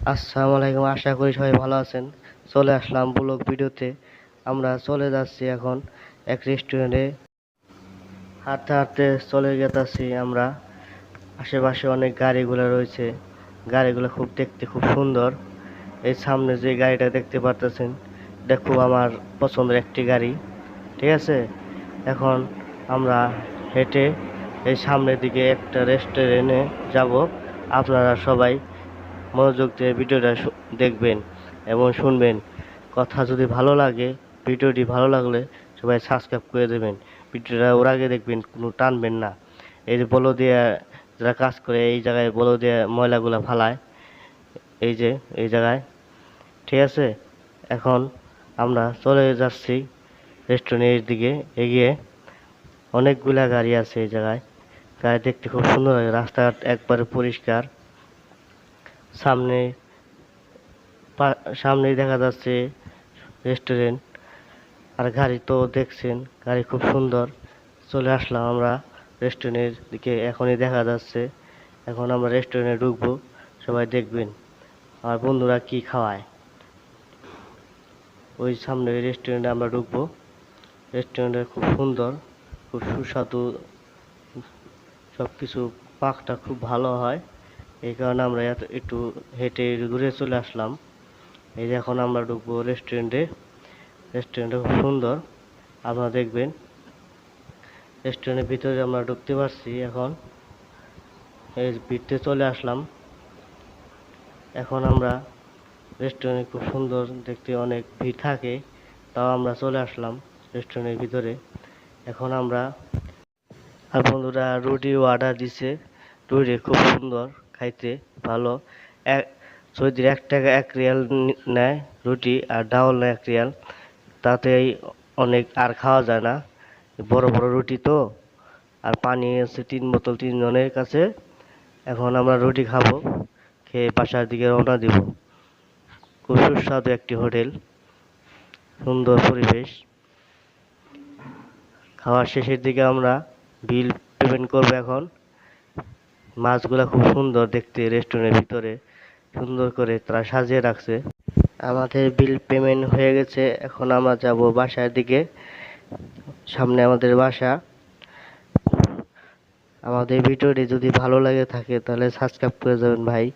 আসসালামু আলাইকুম, আশা করি সবাই ভালো আছেন। চলে আসলাম ব্লগ ভিডিওতে। আমরা চলে যাচ্ছি এখন এক রেস্টুরেন্টে হাঁটতে হাঁটতে চলে যেতেছি আমরা। আশেপাশে অনেক গাড়িগুলো রয়েছে। গাড়িগুলো খুব দেখতে খুব সুন্দর। এই সামনে যে গাড়িটা দেখতে পারতেছেন, এটা খুব আমার পছন্দের একটি গাড়ি। ঠিক আছে? এখন আমরা হেঁটে এই সামনের দিকে একটা রেস্টুরেন্টে যাব। আপনারা সবাই মনোযোগ দিয়ে ভিডিওটা দেখবেন এবং শুনবেন। কথা যদি ভালো লাগে, ভিডিওটি ভালো লাগলে সবাই সাবস্ক্রাইব করে দেবেন। ভিডিওটা ওর আগে দেখবেন, কোনো টানবেন না। এই যে বলো দিয়ে যারা কাজ করে, এই জায়গায় বলো দিয়ে ময়লাগুলো ফালায়, এই যে, এই জায়গায়। ঠিক আছে? এখন আমরা চলে যাচ্ছি রেস্টুরেন্টের দিকে, এগিয়ে। অনেকগুলা গাড়ি আছে এই জায়গায়। গাড়ি দেখতে খুব সুন্দর লাগে। রাস্তাঘাট একবারে পরিষ্কার। সামনে সামনেই দেখা যাচ্ছে রেস্টুরেন্ট। আর গাড়ি তো দেখছেন, গাড়ি খুব সুন্দর। চলে আসলাম আমরা রেস্টুরেন্টের দিকে, এখনই দেখা যাচ্ছে। এখন আমরা রেস্টুরেন্টে ঢুকবো, সবাই দেখবেন। আর বন্ধুরা কি খাওয়ায়? ওই সামনে ওই রেস্টুরেন্টে আমরা ঢুকবো। রেস্টুরেন্টটা খুব সুন্দর, খুব সুস্বাদু। সব কিছু পাকটা খুব ভালো হয়। এই কারণে আমরা এত একটু হেঁটে ঘুরে চলে আসলাম। এই যে এখন আমরা ঢুকবো রেস্টুরেন্টে রেস্টুরেন্টটা খুব সুন্দর। আপনারা দেখবেন রেস্টুরেন্টের ভিতরে আমরা ঢুকতে পারছি এখন। এই ভিতরে চলে আসলাম। এখন আমরা রেস্টুরেন্ট খুব সুন্দর দেখতে অনেক ভিড় থাকে, তাও আমরা চলে আসলাম রেস্টুরেন্টের ভিতরে। এখন আমরা আর বন্ধুরা রুটি অর্ডার দিছে। রুটি খুব সুন্দর। খাইতে ভালো। এক সৌদির এক টাকা এক রিয়াল নেয় রুটি আর ডাউল নেয় এক রিয়াল। তাতেই অনেক আর খাওয়া যায় না। বড় বড় রুটি তো। আর পানি আছে তিন বোতল তিনজনের কাছে। এখন আমরা রুটি খাব, খেয়ে বাসার দিকে রওনা দিব। খুব সুস্বাদু একটি হোটেল। সুন্দর পরিবেশ। খাওয়ার শেষের দিকে আমরা বিল পেমেন্ট করব এখন। মাছগুলা খুব সুন্দর দেখতে রেস্টুরেন্টের ভিতরে। সুন্দর করে তারা সাজিয়ে রাখছে। আমাদের বিল পেমেন্ট হয়ে গেছে। এখন আমরা যাব বাসার দিকে। সামনে আমাদের বাসা। আমাদের ভিডিওটি যদি ভালো লাগে থাকে তাহলে সাবস্ক্রাইব করে যাবেন ভাই।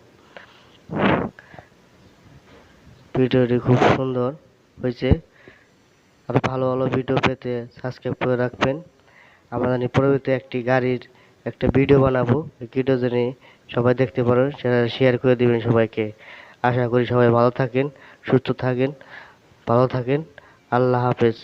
ভিডিওটি খুব সুন্দর হয়েছে। আর ভালো ভালো ভিডিও পেতে সাবস্ক্রাইব করে রাখবেন। আমরা জানি পরবর্তী একটি গাড়ির একটা ভিডিও বানাবো। ভিডিও জেনে সবাই দেখতে পারেন, সেটা শেয়ার করে দিবেন সবাইকে। আশা করি সবাই ভালো থাকেন, সুস্থ থাকেন, ভালো থাকেন। আল্লাহ হাফেজ।